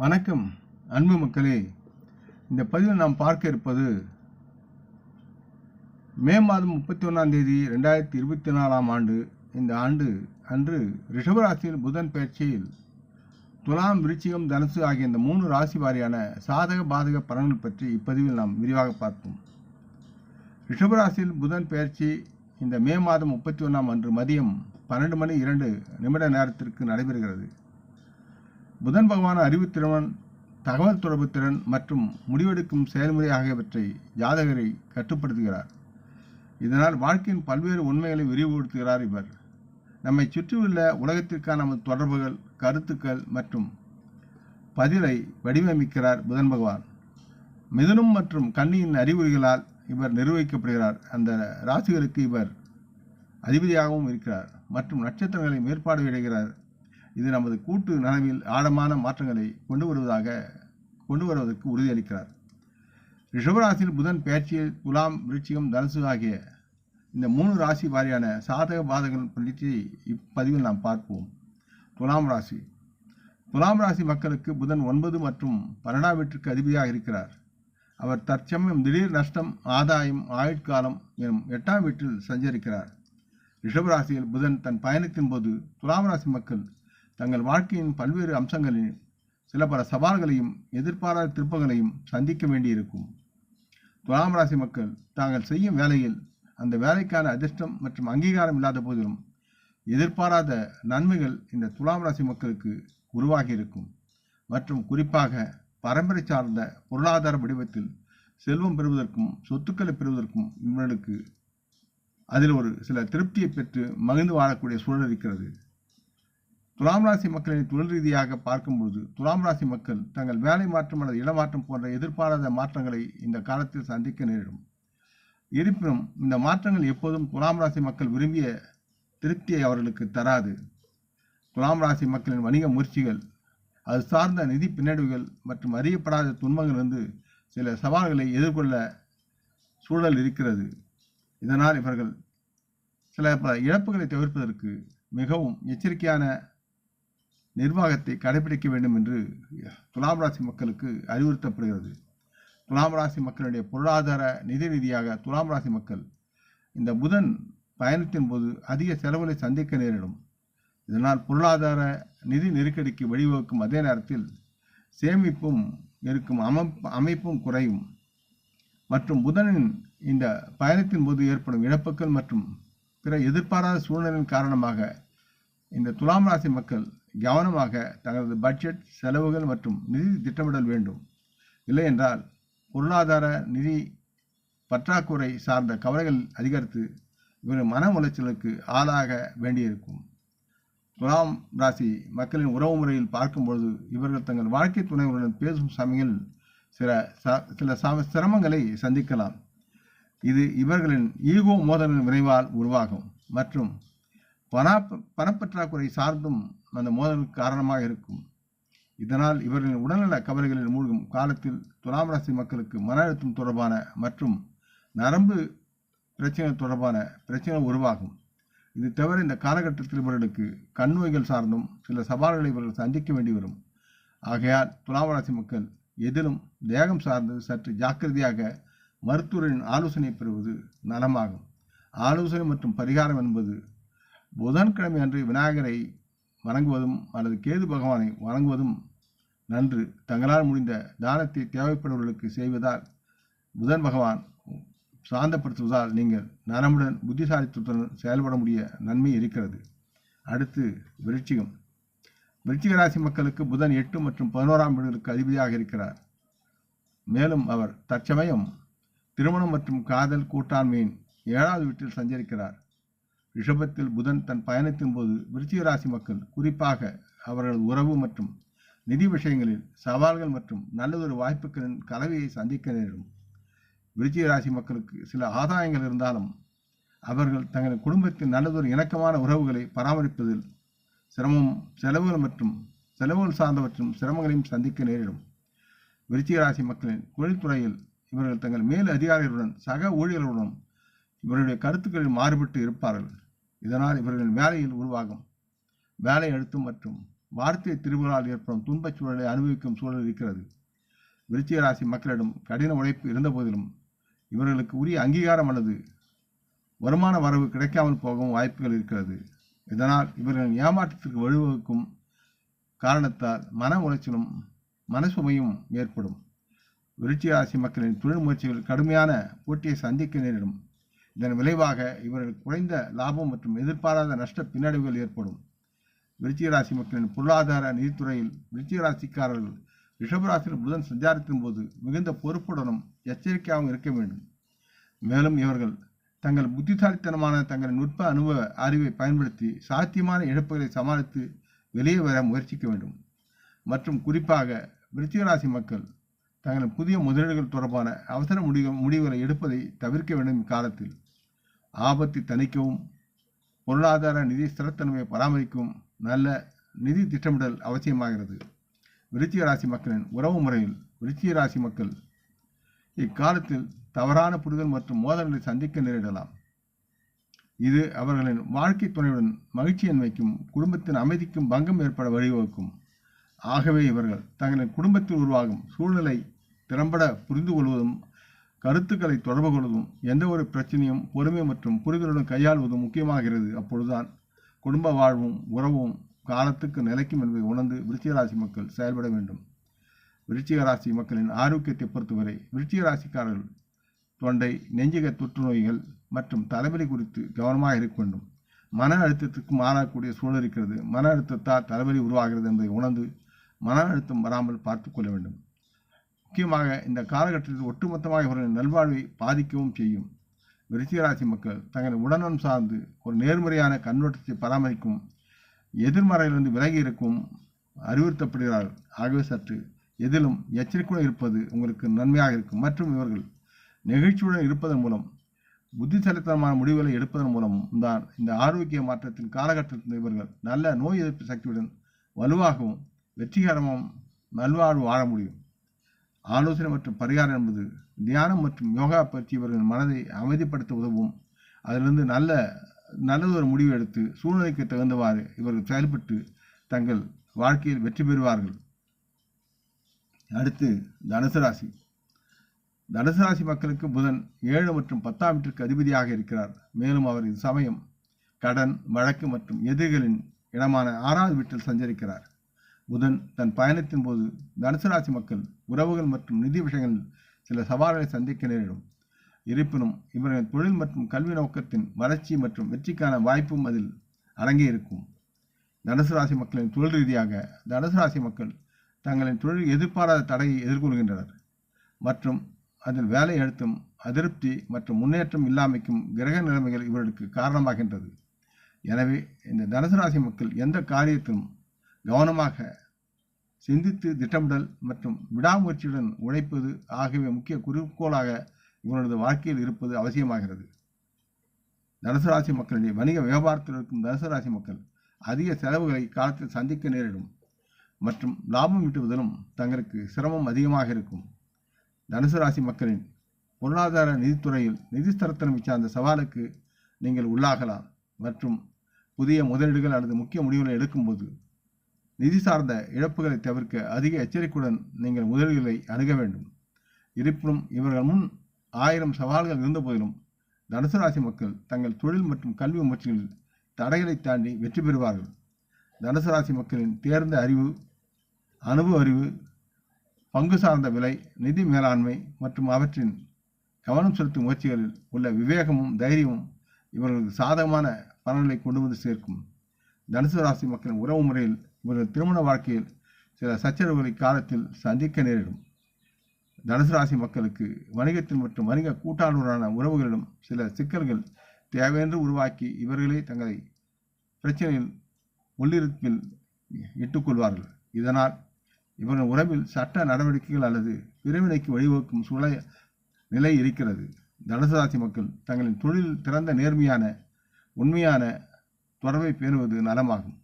வணக்கம் அன்பு மக்களே. இந்த பதிவில் நாம் பார்க்க இருப்பது மே மாதம் முப்பத்தி ஒன்றாம் தேதி ரெண்டாயிரத்தி இருபத்தி நாலாம் ஆண்டு. இந்த ஆண்டு அன்று ரிஷபராசியில் புதன் பயிற்சியில் துலாம் விருச்சிகம் தனுசு ஆகிய இந்த மூன்று ராசி வாரியான சாதக பாதக பலன்கள் பற்றி இப்பதிவில் நாம் விரிவாக பார்ப்போம். ரிஷபராசியில் புதன் பயிற்சி இந்த மே மாதம் முப்பத்தி ஒன்றாம் அன்று மதியம் பன்னெண்டு மணி இரண்டு நிமிட நேரத்திற்கு நடைபெறுகிறது. புதன் பகவான் அறிவுத்திறன் தகவல் தொடர்பு திறன் மற்றும் முடிவெடுக்கும் செயல்முறை ஆகியவற்றை ஜாதகரை கட்டுப்படுத்துகிறார். இதனால் வாழ்க்கையின் பல்வேறு உண்மைகளை விரிவுபடுத்துகிறார் இவர். நம்மை சுற்றியுள்ள உலகத்திற்கான நமது தொடர்புகள் கருத்துக்கள் மற்றும் பதிலை வடிவமைக்கிறார் புதன் பகவான். மிதுனும் மற்றும் கன்னியின் அறிகுறிகளால் இவர் நிர்வகிக்கப்படுகிறார். அந்த ராசிகளுக்கு இவர் அதிபதியாகவும் இருக்கிறார் மற்றும் நட்சத்திரங்களை மேற்பார்வையிடுகிறார். இது நமது கூட்டு நனவில் ஆழமான மாற்றங்களை கொண்டு வருவதாக கொண்டு வருவதற்கு உறுதியளிக்கிறார். ரிஷபராசியில் புதன் பேச்சியில் துலாம் விருட்சிகம் தனுசு ஆகிய இந்த மூணு ராசி வாரியான சாதக பாதகங்கள் பற்றி இப்பதிவில் நாம் பார்ப்போம். துலாம் ராசி. துலாம் ராசி மக்களுக்கு புதன் ஒன்பது மற்றும் பன்னெண்டாம் வீட்டிற்கு அதிபதியாக இருக்கிறார். அவர் தற்சமயம் திடீர் நஷ்டம் ஆதாயம் ஆயுட்காலம் எனும் எட்டாம் வீட்டில் சஞ்சரிக்கிறார். ரிஷபராசியில் புதன் தன் பயணத்தின் போது துலாம் ராசி மக்கள் தங்கள் வாழ்க்கையின் பல்வேறு அம்சங்களில் சில பல சவால்களையும் எதிர்பாராத திருப்பங்களையும் சந்திக்க வேண்டியிருக்கும். துலாம் ராசி மக்கள் தாங்கள் செய்யும் வேலையில் அந்த வேலைக்கான அதிர்ஷ்டம் மற்றும் அங்கீகாரம் இல்லாத போதிலும் எதிர்பாராத நன்மைகள் இந்த துலாம் ராசி மக்களுக்கு உருவாகி இருக்கும் மற்றும் குறிப்பாக பரம்பரை சார்ந்த பொருளாதார வடிவத்தில் செல்வம் பெறுவதற்கும் சொத்துக்களை பெறுவதற்கும் இவர்களுக்கு அதில் ஒரு சில திருப்தியை பெற்று மகிழ்ந்து வாழக்கூடிய சூழல் இருக்கிறது. துலாம் ராசி மக்களின் தொழில் ரீதியாக பார்க்கும்பொழுது துலாம் ராசி மக்கள் தங்கள் வேலை மாற்றம் அல்லது இடமாற்றம் போன்ற எதிர்பாராத மாற்றங்களை இந்த காலத்தில் சந்திக்க நேரிடும். இருப்பினும் இந்த மாற்றங்கள் எப்போதும் துலாம் ராசி மக்கள் விரும்பிய திருப்தியை அவர்களுக்கு தராது. துலாம் ராசி மக்களின் வணிக முயற்சிகள் அது சார்ந்த நிதி பின்னடைவுகள் மற்றும் அறியப்படாத துன்பங்களிலிருந்து சில சவால்களை எதிர்கொள்ள சூழல் இருக்கிறது. இதனால் இவர்கள் சில பல இழப்புகளை தவிர்ப்பதற்கு மிகவும் எச்சரிக்கையான நிர்வாகத்தை கடைபிடிக்க வேண்டும் என்று துலாம் ராசி மக்களுக்கு அறிவுறுத்தப்படுகிறது. துலாம் ராசி மக்களுடைய பொருளாதார நிதி ரீதியாக துலாம் ராசி மக்கள் இந்த புதன் பயணத்தின் போது அதிக செலவுகளை சந்திக்க நேரிடும். இதனால் பொருளாதார நிதி நெருக்கடிக்கு வழிவகுக்கும் அதே நேரத்தில் சேமிப்பும் இருக்கும் அமைப்பு அமைப்பும் குறையும். மற்றும் புதனின் இந்த பயணத்தின் போது ஏற்படும் இழப்புகள் மற்றும் பிற எதிர்பாராத சூழ்நிலையின் காரணமாக இந்த துலாம் ராசி மக்கள் கவனமாக தங்களது பட்ஜெட் செலவுகள் மற்றும் நிதி திட்டமிடல் வேண்டும். இல்லையென்றால் பொருளாதார நிதி பற்றாக்குறை சார்ந்த கவலைகள் அதிகரித்து இவர்கள் மன உளைச்சலுக்கு ஆளாக வேண்டியிருக்கும். துலாம் ராசி மக்களின் உறவு முறையில் பார்க்கும்பொழுது இவர்கள் தங்கள் வாழ்க்கை துணைவருடன் பேசும் சமையல் சில ச- சில சிரமங்களை சந்திக்கலாம். இது இவர்களின் ஈகோ மோதலின் விரைவால் உருவாகும் மற்றும் பண பணப்பற்றாக்குறை சார்ந்தும் அந்த மோதலுக்கு காரணமாக இருக்கும். இதனால் இவர்களின் உடல்நல கவலைகளில் மூழ்கும் காலத்தில் துலாம் ராசி மக்களுக்கு மன அழுத்தம் தொடர்பான மற்றும் நரம்பு பிரச்சனைகள் தொடர்பான பிரச்சனைகள் உருவாகும். இது தவிர இந்த காலகட்டத்தில் இவர்களுக்கு கண் நோய்கள் சார்ந்தும் சில சவால்களை இவர்கள் சந்திக்க வேண்டி வரும். ஆகையால் துலாம் ராசி மக்கள் எதிலும் தேகம் சார்ந்து சற்று ஜாக்கிரதையாக மருத்துவரின் ஆலோசனை பெறுவது நலமாகும். ஆலோசனை மற்றும் பரிகாரம் என்பது புதன்கிழமை அன்று விநாயகரை வணங்குவதும் அல்லது கேது பகவானை வணங்குவதும் நன்று. தங்களால் முடிந்த தானத்தை தேவைப்படுபவர்களுக்கு செய்வதால் புதன் பகவான் சாந்தப்படுத்துவதால் நீங்கள் நலமுடன் புத்திசாலித்துடன் செயல்பட முடிய நன்மை இருக்கிறது. அடுத்து விருட்சிகம் விருச்சிக ராசி மக்களுக்கு புதன் எட்டு மற்றும் பதினோராம் வீடுகளுக்கு அதிபதியாக இருக்கிறார். மேலும் அவர் தற்சமயம் திருமணம் மற்றும் காதல் கூட்டாண்மையின் ஏழாவது வீட்டில் சஞ்சரிக்கிறார். ரிஷபத்தில் புதன் தன் பயணத்தின் போது விருச்சிக ராசி மக்கள் குறிப்பாக அவர்களது உறவு மற்றும் நிதி விஷயங்களில் சவால்கள் மற்றும் நல்லதொரு வாய்ப்புகளின் கலவையை சந்திக்க நேரிடும். விருச்சிக ராசி மக்களுக்கு சில ஆதாயங்கள் இருந்தாலும் அவர்கள் தங்கள் குடும்பத்தின் நல்லதொரு இணக்கமான உறவுகளை பராமரிப்பதில் சிரமம் செலவுகள் மற்றும் செலவுகள் சார்ந்தவற்றும் சிரமங்களையும் சந்திக்க நேரிடும். விருச்சிக ராசி மக்களின் தொழில்துறையில் இவர்கள் தங்கள் மேல் அதிகாரிகளுடன் சக ஊழியர்களுடன் இவருடைய கருத்துக்களில் மாறுபட்டு இருப்பார்கள். இதனால் இவர்களின் வேலையில் உருவாகும். வேலை அழுத்தம் மற்றும் வார்த்தை திருவிழால் ஏற்படும் துன்பச் சூழலை அனுபவிக்கும் சூழல் இருக்கிறது. விருச்சிக ராசி மக்களிடம் கடின உழைப்பு இருந்தபோதிலும் இவர்களுக்கு உரிய அங்கீகாரம் அல்லது வருமான வரவு கிடைக்காமல் போகவும் வாய்ப்புகள் இருக்கிறது. இதனால் இவர்களின் ஏமாற்றத்திற்கு வழிவகுக்கும் காரணத்தால் மன உளைச்சலும் மனசுமையும் ஏற்படும். விருச்சிக ராசி மக்களின் தொழில் முயற்சிகள் கடுமையான போட்டியை சந்திக்க நேரிடும். இதன் விளைவாக இவர்கள் குறைந்த லாபம் மற்றும் எதிர்பாராத நஷ்ட பின்னடைவுகள் ஏற்படும். விருச்சிக ராசி மக்களின் பொருளாதார நிதித்துறையில் விருச்சிக ராசிக்காரர்கள் ரிஷபராசியில் புதன் சஞ்சாரத்தின் போது மிகுந்த பொறுப்புடனும் எச்சரிக்கையாகவும் இருக்க வேண்டும். மேலும் இவர்கள் தங்கள் புத்திசாலித்தனமான தங்கள் நுட்ப அனுபவ அறிவை பயன்படுத்தி சாத்தியமான இழப்புகளை சமாளித்து வெளியே வர முயற்சிக்க வேண்டும். மற்றும் குறிப்பாக விருச்சிகராசி மக்கள் தங்களின் புதிய முதலீடுகள் தொடர்பான அவசர முடிவு முடிவுகளை எடுப்பதை தவிர்க்க வேண்டும் இக்காலத்தில். ஆபத்தை தணிக்கவும் பொருளாதார நிதி ஸ்திரத்தன்மையை பராமரிக்கவும் நல்ல நிதி திட்டமிடல் அவசியமாகிறது. விருச்சிக ராசி மக்களின் உறவு முறையில் விருச்சிக ராசி மக்கள் இக்காலத்தில் தவறான புரிதல் மற்றும் மோதல்களை சந்திக்க நேரிடலாம். இது அவர்களின் வாழ்க்கை துணையுடன் மகிழ்ச்சியின்மைக்கும் குடும்பத்தின் அமைதிக்கும் பங்கம் ஏற்பட வழிவகுக்கும். ஆகவே இவர்கள் தங்களின் குடும்பத்தில் உருவாகும் சூழ்நிலை திறம்பட புரிந்து கொள்வதும் கருத்துக்களை தொடர்பு கொள்வதும் எந்த ஒரு பிரச்சனையும் பொறுமை மற்றும் புரிதலுடன் கையாள்வதும் முக்கியமாகிறது அப்பொழுதுதான். குடும்ப வாழ்வும் உறவும் காலத்துக்கு நிலைக்கும் என்பதை உணர்ந்து விருச்சிக ராசி மக்கள் செயல்பட வேண்டும். விருச்சிக ராசி மக்களின் ஆரோக்கியத்தை பொறுத்தவரை விருச்சிக ராசிக்காரர்கள் தொண்டை நெஞ்சிக தொற்றுநோய்கள் மற்றும் தலைவலி குறித்து கவனமாக இருக்க வேண்டும். மன அழுத்தத்துக்கு மாறக்கூடிய சூழல் இருக்கிறது. மன அழுத்தத்தால் தலைவலி உருவாகிறது என்பதை உணர்ந்து மன அழுத்தம் வராமல் பார்த்து கொள்ள வேண்டும். முக்கியமாக இந்த காலகட்டத்தில் ஒட்டுமொத்தமாக இவர்களின் நல்வாழ்வை பாதிக்கவும் செய்யும். விருச்சிகராசி மக்கள் தங்கள் உடல்நலம் சார்ந்து ஒரு நேர்மறையான கண்ணோட்டத்தை பராமரிக்கும் எதிர்மறையிலிருந்து விலகி இருக்கும் அறிவுறுத்தப்படுகிறார்கள். ஆகவே சற்று எதிலும் எச்சரிக்கையுடன் இருப்பது உங்களுக்கு நன்மையாக இருக்கும். மற்றும் இவர்கள் நெகிழ்ச்சியுடன் இருப்பதன் மூலம் புத்திசாலித்தனமான முடிவுகளை எடுப்பதன் மூலமும் தான் இந்த ஆரோக்கிய மாற்றத்தின் காலகட்டத்தில் இவர்கள் நல்ல நோய் எதிர்ப்பு சக்தியுடன் வலுவாகவும் வெற்றிகரமாகவும் நல்வாழ்வு வாழ முடியும். ஆலோசனை மற்றும் பரிகாரம் என்பது தியானம் மற்றும் யோகா பயிற்சி இவர்களின் மனதை அமைதிப்படுத்த உதவும். அதிலிருந்து நல்ல நல்லதொரு முடிவு எடுத்து சூழ்நிலைக்கு தகுந்தவாறு இவர்கள் செயல்பட்டு தங்கள் வாழ்க்கையில் வெற்றி பெறுவார்கள். அடுத்து தனுசு ராசி. தனுசு ராசி மக்களுக்கு புதன் ஏழு மற்றும் பத்தாம் வீட்டிற்கு அதிபதியாக இருக்கிறார். மேலும் அவர் இது சமயம் கடன் வழக்கு மற்றும் எதிரிகளின் இடமான ஆறாவது வீட்டில் சஞ்சரிக்கிறார். புதன் தன் பயணத்தின் போது தனுசு ராசி மக்கள் உறவுகள் மற்றும் நிதி விஷயங்களில் சில சவால்களை சந்திக்க நேரிடும். இருப்பினும் இவர்களின் தொழில் மற்றும் கல்வி நோக்கத்தின் வளர்ச்சி மற்றும் வெற்றிக்கான வாய்ப்பும் அதில் அடங்கி இருக்கும். தனுசு ராசி மக்களின் தொழில் ரீதியாக தனுசு ராசி மக்கள் தங்களின் தொழில் எதிர்பாராத தடையை எதிர்கொள்கின்றனர். மற்றும் அதில் வேலை அழுத்தம் அதிருப்தி மற்றும் முன்னேற்றம் இல்லாமைக்கும் கிரக நிலைமைகள் இவர்களுக்கு காரணமாகின்றது. எனவே இந்த தனுசு ராசி மக்கள் எந்த காரியத்திலும் கவனமாக சிந்தித்து திட்டமிடல் மற்றும் விடாமுயற்சியுடன் உழைப்பது ஆகியவை முக்கிய குறிக்கோளாக இவனது வாழ்க்கையில் இருப்பது அவசியமாகிறது. தனுசு ராசி மக்களுடைய வணிக வியாபாரத்தில் இருக்கும் தனுசு ராசி மக்கள் அதிக செலவுகளை காலத்தில் சந்திக்க நேரிடும் மற்றும் லாபம் ஈட்டுவதிலும் தங்களுக்கு சிரமம் அதிகமாக இருக்கும். தனுசு ராசி மக்களின் பொருளாதார நிதித்துறையில் நிதி ஸ்திரத்தன்மை சார்ந்த சவாலுக்கு நீங்கள் உள்ளாகலாம் மற்றும் புதிய முதலீடுகள் அல்லது முக்கிய முடிவுகளை எடுக்கும்போது நிதி சார்ந்த இழப்புகளை தவிர்க்க அதிக எச்சரிக்கையுடன் நீங்கள் முதலீடுகளை அணுக வேண்டும். இருப்பினும் இவர்கள் முன் ஆயிரம் சவால்கள் இருந்த போதிலும் தனுசு ராசி மக்கள் தங்கள் தொழில் மற்றும் கல்வி முயற்சிகளில் தடைகளை தாண்டி வெற்றி பெறுவார்கள். தனுசு ராசி மக்களின் தேர்ந்த அறிவு அனுபவ அறிவு பங்கு சார்ந்த விலை நிதி மேலாண்மை மற்றும் அவற்றின் கவனம் செலுத்தும் முயற்சிகளில் உள்ள விவேகமும் தைரியமும் இவர்களுக்கு சாதகமான பலன்களை கொண்டு வந்து சேர்க்கும். தனுசு ராசி மக்களின் உறவு முறையில் இவர்கள் திருமண வாழ்க்கையில் சில சச்சரவுகளை காலத்தில் சந்திக்க நேரிடும். தனுசு ராசி மக்களுக்கு வணிகத்தில் மற்றும் வணிக கூட்டாளருடனான உறவுகளிடம் சில சிக்கல்கள் தேவையென்று உருவாக்கி இவர்களே தங்களை பிரச்சனையில் உள்ளிருப்பில் இட்டுக்கொள்வார்கள் இதனால் இவர்கள் உறவில் சட்ட நடவடிக்கைகள் அல்லது பிரிவினைக்கு வழிவகுக்கும் சூழ நிலை இருக்கிறது. தனுசு ராசி மக்கள் தங்களின் தொழில் திறந்த நேர்மையான உண்மையான தொடர்பை பேணுவது நலமாகும்.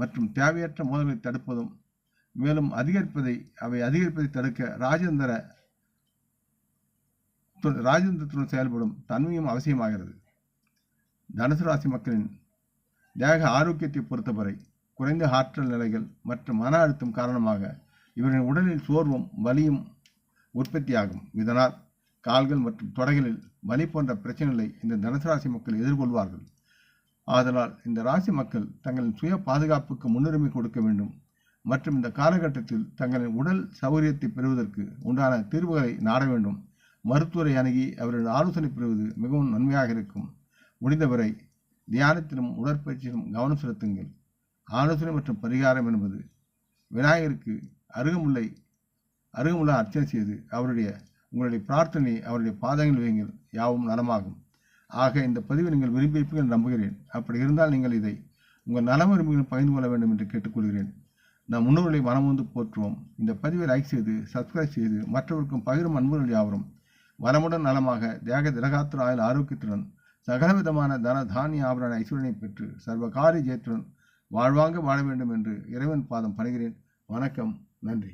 மற்றும் தேவையற்ற மோதல்களை தடுப்பதும் மேலும் அதிகரிப்பதை அவை அதிகரிப்பதை தடுக்க ராஜேந்திர ராஜதந்திரத்துடன் ராஜேந்திரத்துடன் செயல்படும் தன்மையும் அவசியமாகிறது. தனுசு ராசி மக்களின் தேக ஆரோக்கியத்தை பொறுத்தவரை குறைந்த ஆற்றல் நிலைகள் மற்றும் மன அழுத்தம் காரணமாக இவரின் உடலில் சோர்வும் வலியும் உற்பத்தியாகும். இதனால் கால்கள் மற்றும் தொடைகளில் வலி போன்ற பிரச்சனைகளை இந்த தனுசு ராசி மக்கள் எதிர்கொள்வார்கள். ஆதலால் இந்த ராசி மக்கள் தங்களின் சுய பாதுகாப்புக்கு முன்னுரிமை கொடுக்க வேண்டும். மற்றும் இந்த காலகட்டத்தில் தங்களின் உடல் சௌகரியத்தை பெறுவதற்கு உண்டான தீர்வுகளை நாட வேண்டும். மருத்துவரை அணுகி அவரின் ஆலோசனை பெறுவது மிகவும் நன்மையாக இருக்கும். முடிந்தவரை தியானத்திலும் உடற்பயிற்சியிலும் கவனம் செலுத்துங்கள். ஆலோசனை மற்றும் பரிகாரம் என்பது விநாயகருக்கு அருகமுல்லை அருகமுள்ள அர்ச்சனை செய்து அவருடைய உங்களுடைய பிரார்த்தனை அவருடைய பாதங்கள் வையுங்கள். யாவும் நலமாகும். ஆக இந்த பதிவை நீங்கள் விரும்பியிருப்பீர்கள் நம்புகிறேன். அப்படி இருந்தால் நீங்கள் இதை உங்கள் நலம் விரும்புகளும் பகிர்ந்து கொள்ள வேண்டும் என்று கேட்டுக்கொள்கிறேன். நம் முன்னோர்களை மனமுந்து போற்றுவோம். இந்த பதிவை லைக் செய்து சப்ஸ்கிரைப் செய்து மற்றவருக்கும் பகிரும் அன்புகள் யாவரும். வளமுடன் நலமாக தேக திரகாத்திர ஆயுள் ஆரோக்கியத்துடன் சகலவிதமான தன தானிய ஆபரண ஐஸ்வரனை பெற்று சர்வகாரி ஜெயத்துடன் வாழ்வாங்க வாழ வேண்டும் என்று இறைவன் பாதம் பணிகிறேன். வணக்கம் நன்றி.